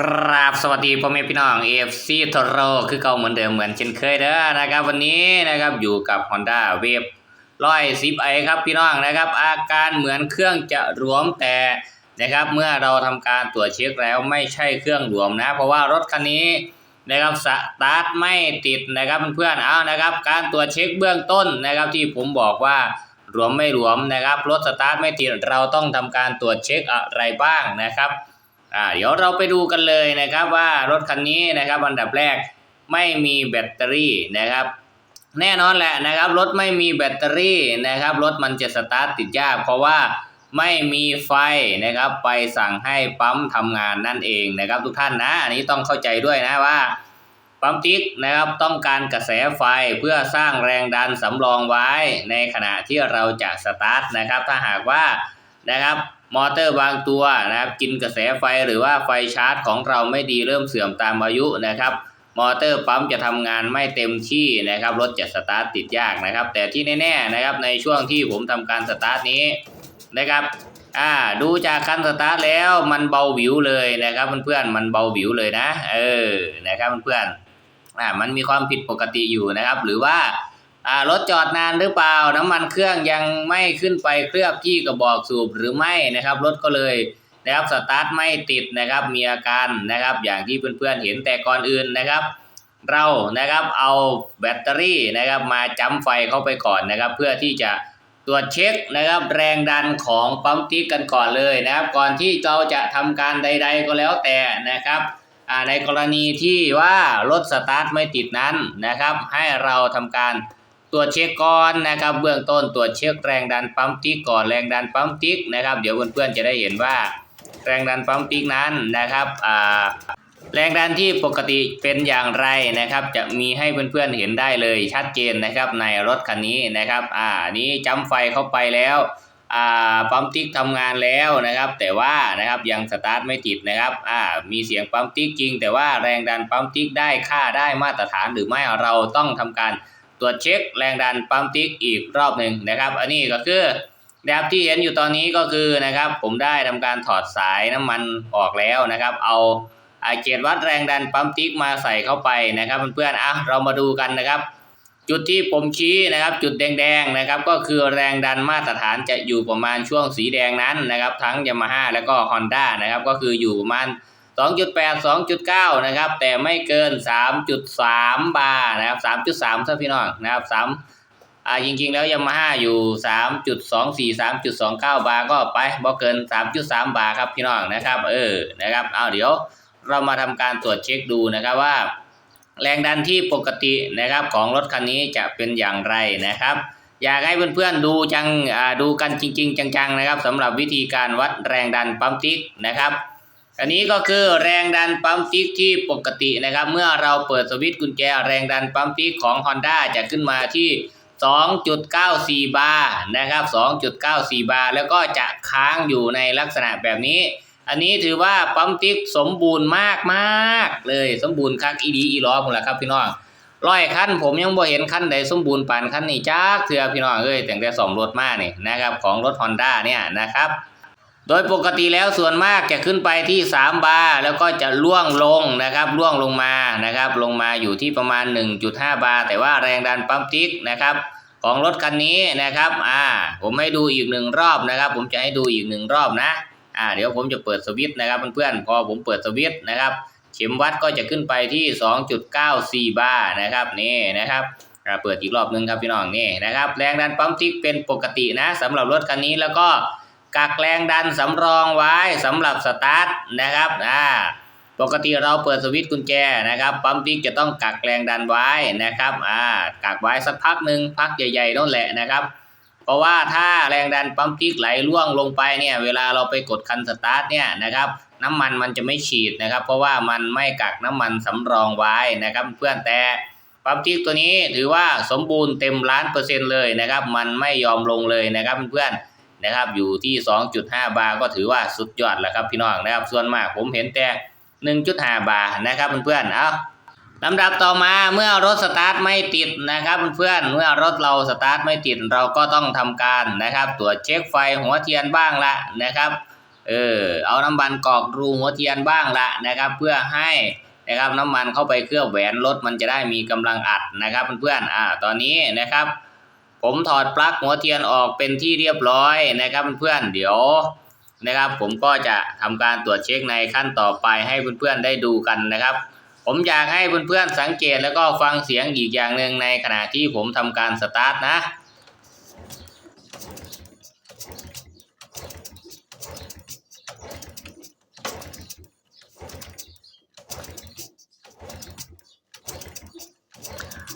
กราบสวัสดีพ่อแม่พี่น้องเอฟซีทโรคือเก่าเหมือนเดิมเหมือนเช่นเคยเด้อนะครับ วันนี้นะครับอยู่กับ Honda w a v ร้อยสิบไอครับพี่น้องนะครับ อาการเหมือนเครื่องจะรวมแต่นะครับเมื่อเราทำการตรวจเช็คแล้วไม่ใช่เครื่องรวมนะ เพราะว่ารถคันนี้นะครับสตาร์ทไม่ติดนะครับเพื่อนๆเอานะครับ การตรวจเช็คเบื้องต้นนะครับที่ผมบอกว่ารวมไม่รวมนะครับรถสตาร์ทไม่ติดเราต้องทำการตรวจเช็คอะไรบ้างนะครับ อ่าเดี๋ยวเราไปดูกันเลยนะครับว่ารถคันนี้นะครับอันดับแรกไม่มีแบตเตอรี่นะครับ แน่นอนแหละนะครับรถไม่มีแบตเตอรี่นะครับรถมันจะสตาร์ทติดยากเพราะว่าไม่มีไฟนะครับไปสั่งให้ปั๊มทำงานนั่นเองนะครับ ทุกท่านนะอันนี้ต้องเข้าใจด้วยนะว่าปั๊มติ๊กนะครับต้องการกระแสไฟเพื่อสร้างแรงดันสำรองไว้ในขณะที่เราจะสตาร์ทนะครับ ถ้าหากว่านะครับ มอเตอร์บางตัวนะครับ กินกระแสไฟหรือว่าไฟชาร์จของเราไม่ดีเริ่มเสื่อมตามอายุนะครับ มอเตอร์ปั๊มจะทำงานไม่เต็มที่นะครับรถจะสตาร์ทติดยากนะครับ แต่ที่แน่ๆนะครับในช่วงที่ผมทำการสตาร์ทนี้นะครับอ่าดูจากการสตาร์ทแล้วมันเบาหวิวเลยนะครับเพื่อนๆมันเบาหวิวเลยนะ เออนะครับเพื่อนๆอ่ามันมีความผิดปกติอยู่นะครับ หรือว่า อ่ารถจอดนานหรือเปล่า น้ำมันเครื่องยังไม่ขึ้นไปเคลือบที่กระบอกสูบหรือไม่นะครับรถก็เลยนะครับสตาร์ทไม่ติดนะครับมีอาการนะครับ อย่างที่เพื่อนๆเห็นแต่ก่อนอื่นนะครับ เรานะครับเอาแบตเตอรี่นะครับ มาจ้ำไฟเข้าไปก่อนนะครับ เพื่อที่จะตรวจเช็คนะครับ แรงดันของปั๊มติ๊กกันก่อนเลยนะครับ ก่อนที่เราจะทำการใด ๆ ก็แล้วแต่นะครับในกรณีที่ว่ารถสตาร์ทไม่ติดนั้นนะครับ ให้เราทำการ ตรวจเช็คก่อนนะครับ เบื้องต้นตรวจเช็คแรงดันปั๊มติ๊กก่อนแรงดันปั๊มติ๊กนะครับ เดี๋ยวเพื่อนๆจะได้เห็นว่า แรงดันปั๊มติ๊กนั้นนะครับแรงดันที่ปกติเป็นอย่างไรนะครับ จะมีให้เพื่อนๆเห็นได้เลยชัดเจนนะครับในรถคันนี้นะครับ อ่านี้จำไฟเข้าไปแล้วอ่าปั๊มติ๊กทำงานแล้วนะครับ แต่ว่านะครับยังสตาร์ทไม่ติดนะครับอ่ามีเสียงปั๊มติ๊กจริง แต่ว่าแรงดันปั๊มติ๊กได้ค่าได้มาตรฐานหรือไม่เราต้องทำการ ตรวจเช็คแรงดันปั๊มติ๊กอีกรอบหนึ่งนะครับ อันนี้ก็คือนะครับที่เห็นอยู่ตอนนี้ก็คือนะครับ ผมได้ทำการถอดสายน้ำมันออกแล้วนะครับ เอาไอเกจวัดแรงดันปั๊มติ๊กมาใส่เข้าไปนะครับเพื่อนๆอะเรามาดูกันนะครับ จุดที่ผมชี้นะครับ จุดแดงๆนะครับ ก็คือแรงดันมาตรฐานจะอยู่ประมาณช่วงสีแดงนั้นนะครับ ทั้ง Yamaha แล้วก็ Honda นะครับ ก็คืออยู่ประมาณ 2.8 2.9 นะครับ แต่ไม่เกิน 3.3 บาร์นะครับ 3.3ถ้าพี่น้องนะครับ3อ่าจริงๆ แล้ว Yamaha อยู่ 3.24 3.29 บาร์ก็ไปบ่เกิน 3.3 บาร์ครับพี่น้องนะครับ เออนะครับเอาเดี๋ยวเรามาทำการตรวจเช็คดูนะครับว่า แรงดันที่ปกตินะครับของรถคันนี้จะเป็นอย่างไรนะครับอยากให้เพื่อนๆดูจังดูกันจริง ๆ จังๆนะครับสำหรับวิธีการวัดแรงดันปั๊มติ๊กนะครับ อันนี้ก็คือแรงดันปั๊มติ๊กที่ปกตินะครับ เมื่อเราเปิดสวิตช์กุญแจแรงดันปั๊มติ๊กของ Honda จะขึ้นมาที่ 2.94 บาร์นะครับ 2.94 บาร์แล้วก็จะค้างอยู่ในลักษณะแบบนี้ อันนี้ถือว่าปั๊มติ๊กสมบูรณ์มากมากเลยสมบูรณ์คักอีดีอีล้อผมละครับพี่น้องร้อยคันผมยังบ่เห็นคันใดสมบูรณ์ปานคันนี้จักเถื่อพี่น้องเอ้ยแต่งแต่สองรถมากนี่นะครับของรถ Honda เนี่ยนะครับ โดยปกติแล้วส่วนมากจะขึ้นไปที่ 3 บาร์แล้วก็จะล่วงลงนะครับล่วงลงมานะครับ ลงมาอยู่ที่ประมาณ 1.5 บาร์แต่ว่าแรงดันปั๊มติ๊กนะครับ ของรถคันนี้นะครับอ่าผมให้ดูอีกหนึ่งรอบนะครับ ผมจะให้ดูอีกหนึ่งรอบนะอ่าเดี๋ยวผมจะเปิดสวิตช์นะครับเพื่อนๆพอผมเปิดสวิตช์นะครับ เข็มวัดก็จะขึ้นไปที่ 2.94 บาร์นะครับนี่นะครับอ่าเปิดอีกรอบนึงครับพี่น้องนี่นะครับ แรงดันปั๊มติ๊กเป็นปกตินะสำหรับรถคันนี้แล้วก็ กักแรงดันสำรองไว้สำหรับสตาร์ทนะครับอ่าปกติเราเปิดสวิตช์กุญแจนะครับปั๊มติ๊กจะต้องกักแรงดันไว้นะครับอ่ากักไว้สักพักหนึ่งพักใหญ่ๆนั่นแหละนะครับ เพราะว่าถ้าแรงดันปั๊มติ๊กไหลล่วงลงไปเนี่ยเวลาเราไปกดคันสตาร์ทเนี่ยนะครับน้ำมันมันจะไม่ฉีดนะครับ เพราะว่ามันไม่กักน้ำมันสำรองไว้นะครับ เพื่อนแต่ปั๊มติ๊กตัวนี้ถือว่าสมบูรณ์เต็มล้านเปอร์เซ็นต์เลยนะครับ มันไม่ยอมลงเลยนะครับเพื่อนๆ นะครับ อยู่ที่ 2.5 บาร์ก็ถือว่าสุดยอดแล้วครับพี่น้องนะครับ ส่วนมากผมเห็นแต่ 1.5 บาร์นะครับเพื่อนๆเอาลำดับต่อมาเมื่อรถสตาร์ทไม่ติดนะครับเพื่อนเมื่อรถเราสตาร์ทไม่ติดเราก็ต้องทำการนะครับตรวจเช็คไฟหัวเทียนบ้างละนะครับเออเอาน้ำมันกรอกรูหัวเทียนบ้างละนะครับ เพื่อให้นะครับน้ำมันเข้าไปเคลือบแหวนรถมันจะได้มีกำลังอัดนะครับเพื่อนๆอ่าตอนนี้นะครับ ผมถอดปลั๊กหัวเทียนออกเป็นที่เรียบร้อยนะครับเพื่อนๆเดี๋ยวนะครับ ผมก็จะทำการตรวจเช็คในขั้นต่อไปให้เพื่อนๆได้ดูกันนะครับ ผมอยากให้เพื่อนๆสังเกตแล้วก็ฟังเสียงอีกอย่างหนึ่งในขณะที่ผมทำการสตาร์ทนะ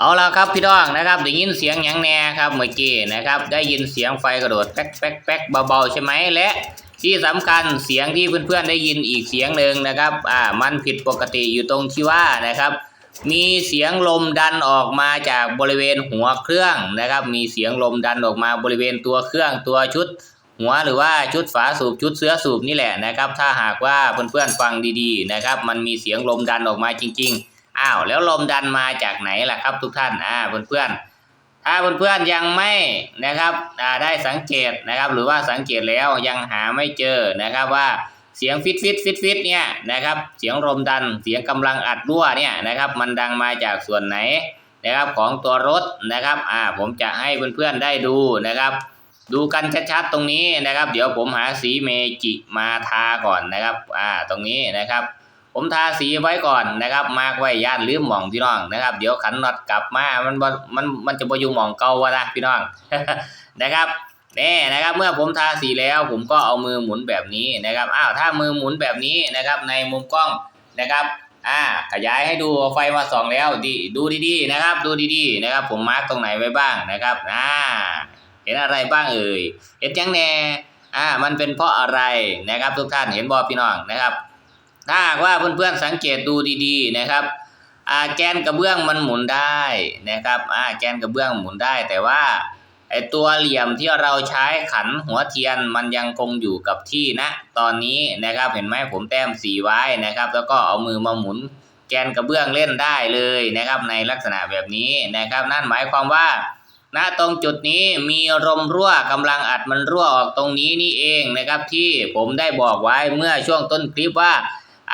เอาละครับพี่น้องนะครับได้ยินเสียงหยังแน่ครับเมื่อกี้นะครับ ได้ยินเสียงไฟกระโดดแป๊กแป๊กแป๊กเบาๆใช่ไหมและที่สำคัญเสียงที่เพื่อนๆได้ยินอีกเสียงหนึ่งนะครับอ่ามันผิดปกติอยู่ตรงที่ว่านะครับมีเสียงลมดันออกมาจากบริเวณหัวเครื่องนะครับ มีเสียงลมดันออกมาบริเวณตัวเครื่องตัวชุด หัวหรือว่าชุดฝาสูบชุดเสื้อสูบนี่แหละนะครับ ถ้าหากว่าเพื่อนๆฟังดีๆนะครับ มันมีเสียงลมดันออกมาจริง ๆ อ้าวแล้วลมดันมาจากไหนล่ะครับ ทุกท่านอ่าเพื่อนๆถ้าเพื่อนๆยังไม่นะครับอ่าได้สังเกตนะครับ หรือว่าสังเกตแล้วยังหาไม่เจอนะครับว่าเสียงฟิตฟิตฟิตฟิตเนี่ยนะครับ เสียงลมดันเสียงกำลังอัดรั่วเนี่ยนะครับ มันดังมาจากส่วนไหนนะครับของตัวรถนะครับอ่าผมจะให้เพื่อนๆได้ดูนะครับดูกันชัดๆตรงนี้นะครับ เดี๋ยวผมหาสีเมจิมาทาก่อนนะครับ อ่า ตรงนี้นะครับ ผมทาสีไว้ก่อนนะครับ มากไว้ย่านลืมหมองพี่น้องนะครับ เดี๋ยวขันน็อตกลับมามันมันมันจะบ่อยู่หมองเก่าวะนะพี่น้องนะครับนี่นะครับเมื่อผมทาสีแล้วผมก็เอามือหมุนแบบนี้นะครับอ้าวถ้ามือหมุนแบบนี้นะครับ ในมุมกล้องนะครับอ่าขยายให้ดูไฟมาส่องแล้วดีดูดีๆนะครับ ดูดีๆนะครับ ผมมาร์กตรงไหนไว้บ้างนะครับอ่าเห็นอะไรบ้างเอ่ยเห็นยังแน่อ่ามันเป็นเพราะอะไรนะครับ ทุกท่านเห็นบอพี่น้องนะครับ ถ้าหากว่าเพื่อนๆสังเกตดูดีๆนะครับอาแกนกระเบื้องมันหมุนได้นะครับอาแกนกระเบื้องหมุนได้ แต่ว่าไอตัวเหลี่ยมที่เราใช้ขันหัวเทียนมันยังคงอยู่กับที่นะ ตอนนี้นะครับเห็นไหมผมแต้มสีไว้นะครับ แล้วก็เอามือมาหมุนแกนกระเบื้องเล่นได้เลยนะครับ ในลักษณะแบบนี้นะครับ นั่นหมายความว่าณตรงจุดนี้มีลมรั่วกำลังอัดมันรั่วออกตรงนี้นี่เองนะครับ ที่ผมได้บอกไว้เมื่อช่วงต้นคลิปว่า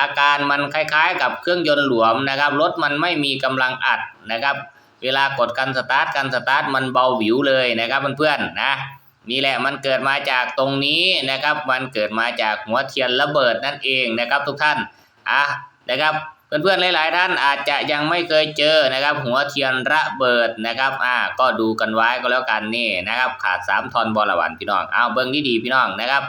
อาการมันคล้ายๆ กับเครื่องยนต์หลวมนะครับ รถมันไม่มีกำลังอัดนะครับ เวลากดกันสตาร์ทกันสตาร์ทมันเบาหวิวเลยนะครับเพื่อนๆนะนี่แหละมันเกิดมาจากตรงนี้นะครับ มันเกิดมาจากหัวเทียนระเบิดนั่นเองนะครับ ทุกท่านอะนะครับเพื่อนๆหลาย ๆ ท่านอาจจะยังไม่เคยเจอนะครับ หัวเทียนระเบิดนะครับอ่าก็ดูกันไว้ก็แล้วกันนี่นะครับ ขาดสามทอนบอละวันพี่น้องเอาเบิ้งดีๆพี่น้องนะครับ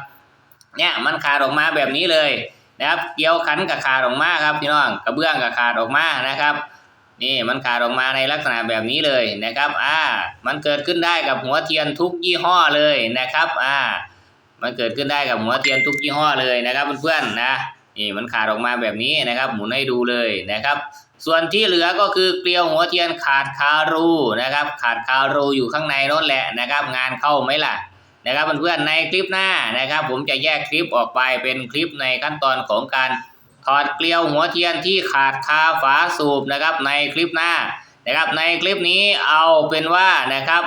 เนี่ยมันขาดออกมาแบบนี้เลย นะครับ เกี่ยวขันกับขาดออกมาครับพี่น้องกระเบื้องกับขาดออกมานะครับ นี่มันขาดออกมาในลักษณะแบบนี้เลยนะครับอ่ามันเกิดขึ้นได้กับหัวเทียนทุกยี่ห้อเลยนะครับอ่ามันเกิดขึ้นได้กับหัวเทียนทุกยี่ห้อเลยนะครับเพื่อนๆนะนี่มันขาดออกมาแบบนี้นะครับ หมุนให้ดูเลยนะครับ ส่วนที่เหลือก็คือเกลียวหัวเทียนขาดคารูนะครับ ขาดคารูอยู่ข้างในนั่นแหละนะครับ งานเข้าไหมล่ะ นะครับเพื่อนๆในคลิปหน้านะครับ ผมจะแยกคลิปออกไปเป็นคลิปในขั้นตอนของการถอดเกลียวหัวเทียนที่ขาดคาฝาสูบนะครับในคลิปหน้านะครับในคลิปนี้เอาเป็นว่านะครับ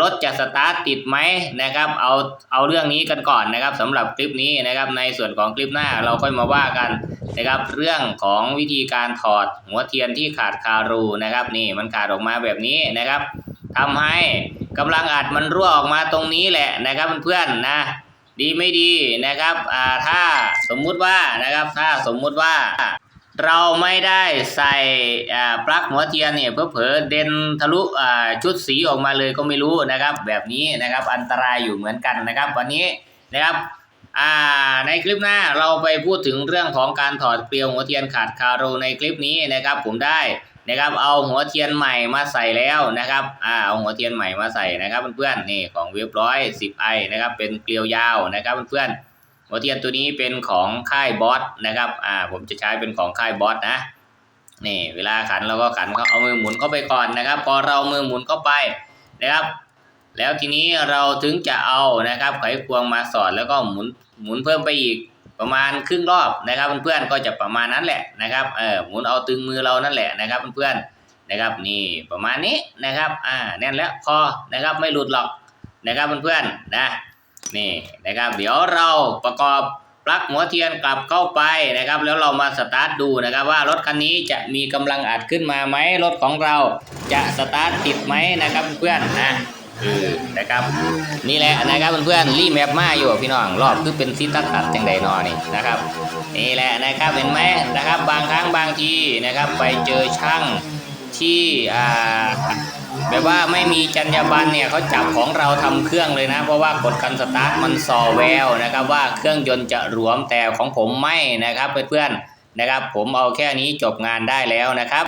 รถจะสตาร์ทติดไหมนะครับเอาเอาเรื่องนี้กันก่อนนะครับสำหรับคลิปนี้นะครับในส่วนของคลิปหน้าเราค่อยมาว่ากันนะครับเรื่องของวิธีการถอดหัวเทียนที่ขาดคารูนะครับนี่มันขาดออกมาแบบนี้นะครับ ทำให้กำลังอัดมันรั่วออกมาตรงนี้แหละนะครับเพื่อนๆนะ ดีไม่ดีนะครับอ่าถ้าสมมุติว่านะครับถ้าสมมุติว่าเราไม่ได้ใส่อ่าปลั๊กหัวเทียนเนี่ยเผลอเด่นทะลุอ่าชุดสีออกมาเลยก็ไม่รู้นะครับ แบบนี้นะครับอันตรายอยู่เหมือนกันนะครับ วันนี้นะครับ อ่าในคลิปหน้าเราไปพูดถึงเรื่องของการถอดเกลียวหัวเทียนขาดคารูในคลิปนี้นะครับ ผมได้นะครับเอาหัวเทียนใหม่มาใส่แล้วนะครับอ่าเอาหัวเทียนใหม่มาใส่นะครับเพื่อนๆนี่ของเว็บร้อยสิบไอนะครับเป็นเกลียวยาวนะครับเพื่อนๆหัวเทียนตัวนี้เป็นของค่ายบอสนะครับอ่าผมจะใช้เป็นของค่ายบอสนะนี่เวลาขันเราก็ขันเขาเอามือหมุนเข้าไปก่อนนะครับ พอเรามือหมุนเข้าไปนะครับ แล้วทีนี้เราถึงจะเอานะครับไขควงมาสอดแล้วก็หมุนหมุนเพิ่มไปอีกประมาณครึ่งรอบนะครับเพื่อนๆก็จะประมาณนั้นแหละนะครับเออหมุนเอาตึงมือเรานั่นแหละนะครับเพื่อนๆนะครับนี่ประมาณนี้นะครับอ่าแน่นแล้วพอนะครับไม่หลุดหรอกนะครับเพื่อนๆนะนี่นะครับเดี๋ยวเราประกอบปลั๊กหัวเทียนกลับเข้าไปนะครับ แล้วเรามาสตาร์ทดูนะครับ ว่ารถคันนี้จะมีกำลังอัดขึ้นมาไหมรถของเราจะสตาร์ทติดไหมนะครับเพื่อนนะ นะครับนี่แหละนะครับเพื่อนๆรีแมปมาอยู่พี่น้องรอบคือเป็นซีตัดตัดจังใดนอนี่นะครับนี่แหละนะครับเห็นไหมนะครับ บางครั้งบางทีนะครับ ไปเจอช่างที่อ่าแบบว่าไม่มีจรรยาบรรณเนี่ยเขาจับของเราทำเครื่องเลยนะ เพราะว่ากดคันสตาร์ทมันซอแววนะครับ ว่าเครื่องยนต์จะหลวมแต่ของผมไม่นะครับเพื่อนๆนะครับ ผมเอาแค่นี้จบงานได้แล้วนะครับ